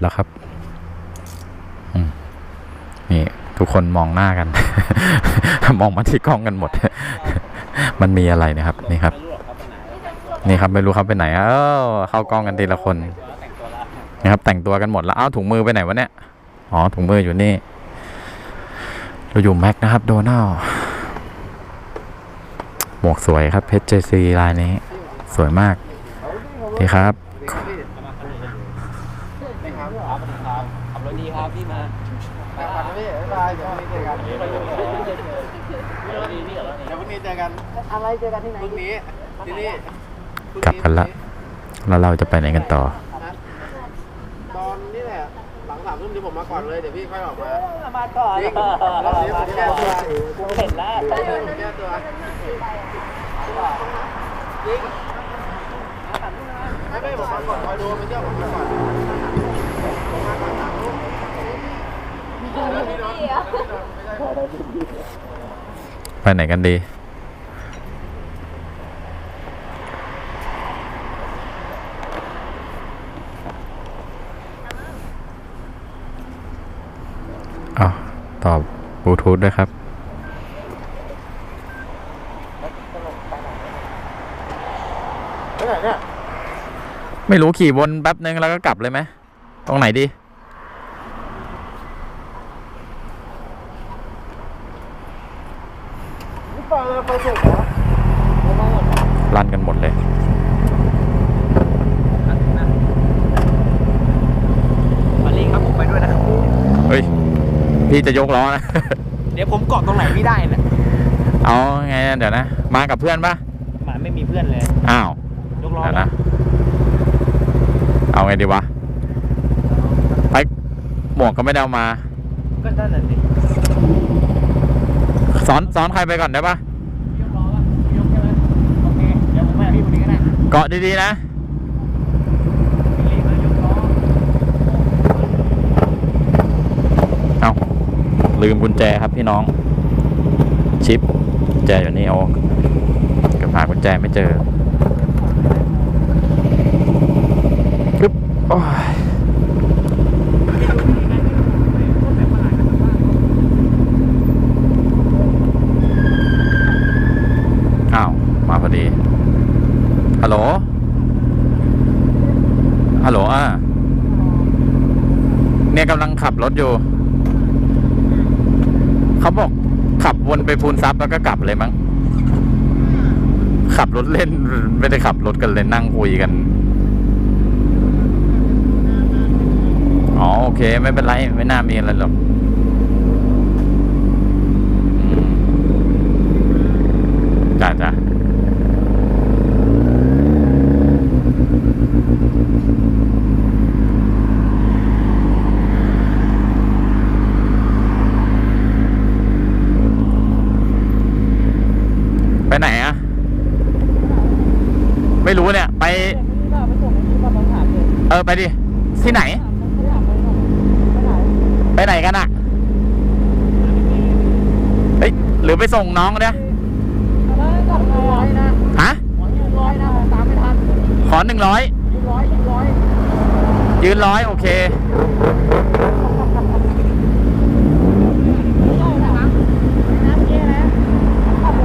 แล้วครับนี่ทุกคนมองหน้ากัน มองมาที่กล้องกันหมด มันมีอะไรนะครับ นี่ครับ นี่ครับไม่รู้เขาไปไหนเออเข้ากล้องกันทีละคนนะครับ แต่งตัวกันหมดแล้วเอ้าถุงมือไปไหนวะเนี่ยอ๋อถุงมืออยู่นี่เราอยู่แม็กนะครับ โดนัลหมวกสวยครับเพชรเจซีลายนี้ สวยมากนี่ครับ บรถดีครับพี่มาอะไรเจอกันที่ไหนพรุ่งนี้ที่นี่กลับกันละ แล้วเราจะไปไหนกันต่อ ตอนนี้แหละ หลังสามทุ่มที่ผมมาก่อนเลย เดี๋ยวพี่ค่อยออกมามาก่อนจริงรอบนี้ผมแก้ตัวผมเห็นแล้วผมแก้ตัวจริงไม่ไม่ผมมาก่อนคอยดูไม่เชื่อผมมาก่อน ไม่ใช่ผมไปไหนกันดีอ้าวตอบบลูทูธด้วยครับไปไหนเนี่ยไม่รู้ขี่วนแป๊บนึงแล้วก็กลับเลยไหม ตรงไหนดี นี่ไปเลยไปสุดเหรอ รันกันหมดเลย มาลีครับผมไปด้วยนะครับ เฮ้ย พี่จะยกล้อนะ เดี๋ยวผมเกาะตรงไหนไม่ได้นะเอาไงนะเดี๋ยวนะ มากับเพื่อนปะหมาไม่มีเพื่อนเลย อ้าวยกล้อเดี๋ยวนะ เอาไงดีวะ ไปหมวกก็ไม่ได้เอามา ก็นั่นแหละสิสอนสอนใครไปก่อนได้ปะยกล้อป่ะยกใช่ไหมโอเคเดี๋ยวผมไปกับพี่คนนี้ก็ได้ เกาะดีๆนะ พี่ลีก็ยกล้อ เอา ลืมกุญแจครับพี่น้อง ชิปแจอยู่นี่โอ้กือบหากุญแจไม่เจอปึ๊บโอ้ยอ้าว มาพอดีฮัลโหลฮัลโหลอะเนี่ยกำลังขับรถอยู่ เขาบอกขับวนไปพูนซับแล้วก็กลับเลยมั้งขับรถเล่น ไม่ได้ขับรถกันเลยนั่งคุยกันอ๋อโอเค ไม่เป็นไร ไม่น่ามีอะไรหรอกอืมจ้าจ้าไปไหนอะไม่รู้เนี่ย ไป เออไปดิ ที่ไหน ไปไหนกันอะเฮ้ยหรือไปส่งน้องเนี่ยฮะขอหนึ่งร้อยยืนร้อยโอเค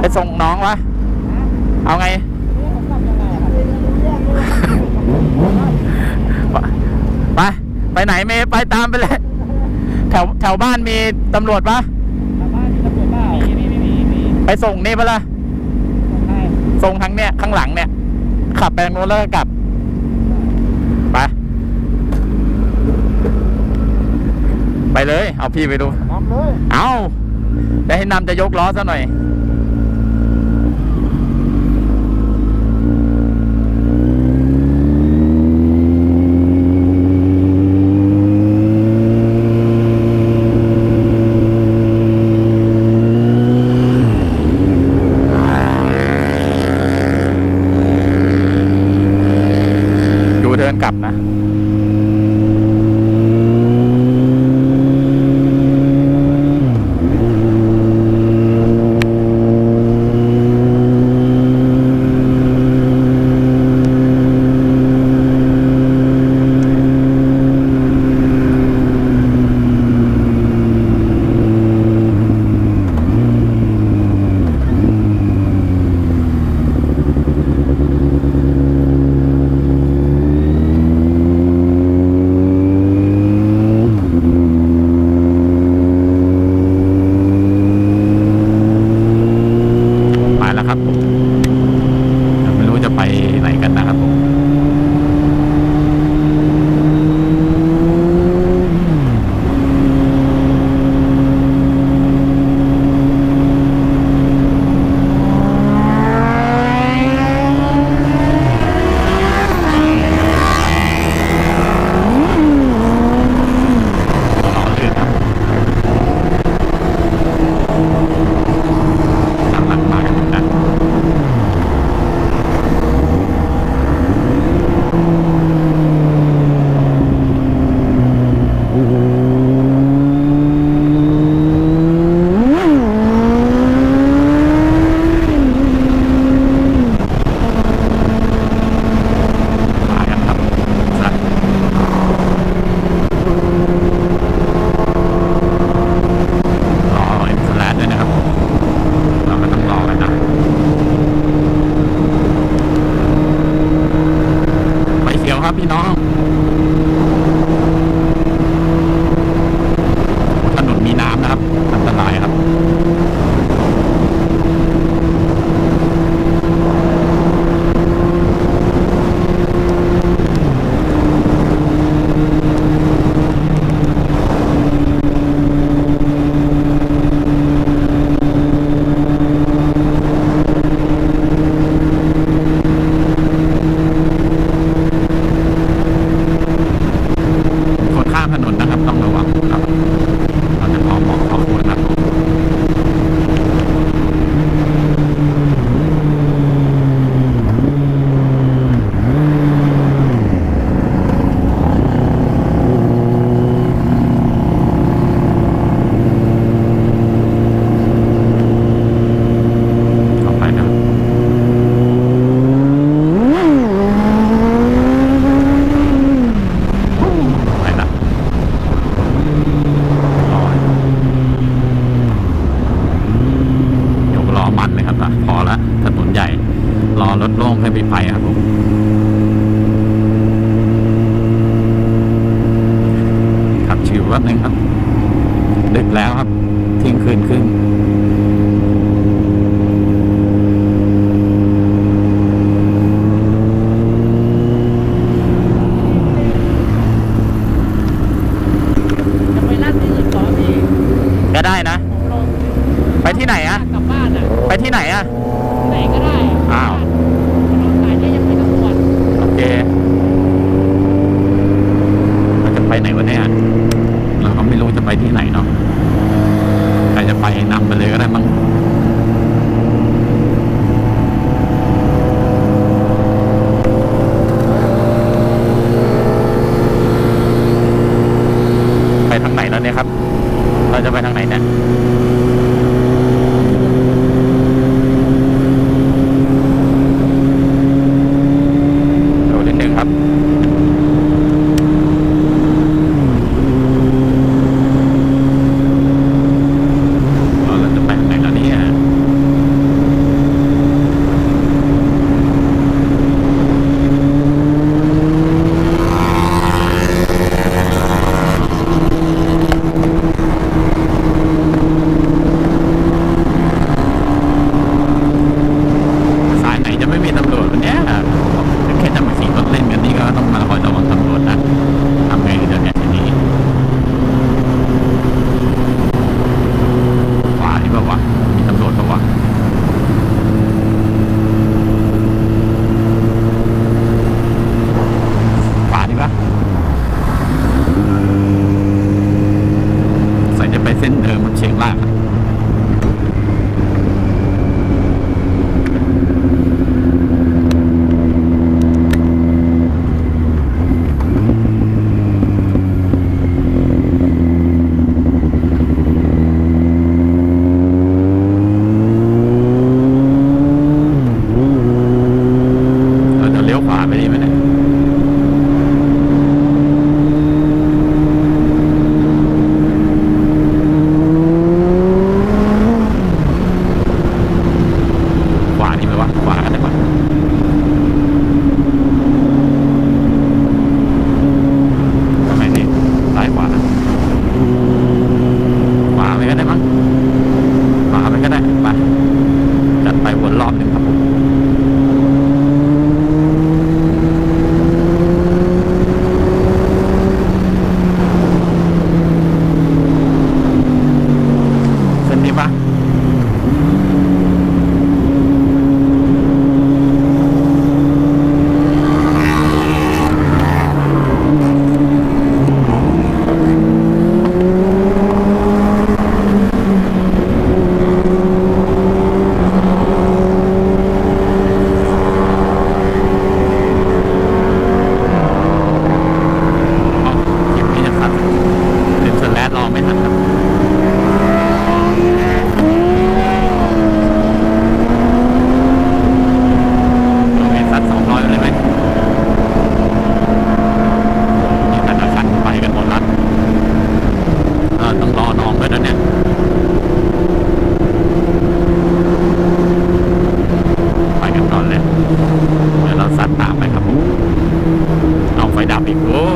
ไปส่งน้องวะ เอาไง ไป ไปไหนเมย์ไปตามไปเลย แถวแถวบ้านมีตำรวจปะบ้านมีตำรวจเปล่ามีมีมีมีไปส่งนี่ปะล่ะใช่ส่งทั้งเนี้ยข้างหลังเนี่ย ขับไปทางโน้นแล้วก็กลับไปไปเลย เอาพี่ไปดูทำเลย เอาได้ให้นำจะยกล้อซะหน่อย ป๊บหนึ่งครับ ดึกแล้วครับทิ้งคืนครึ่งก็ได้นะ ไปที่ไหนอะไลับบ้านอะไปที่ไหนอะไหนก็ได้อ้าวโอเค เลยครับ เราจะไปทางไหนเนี่ย Gabigol.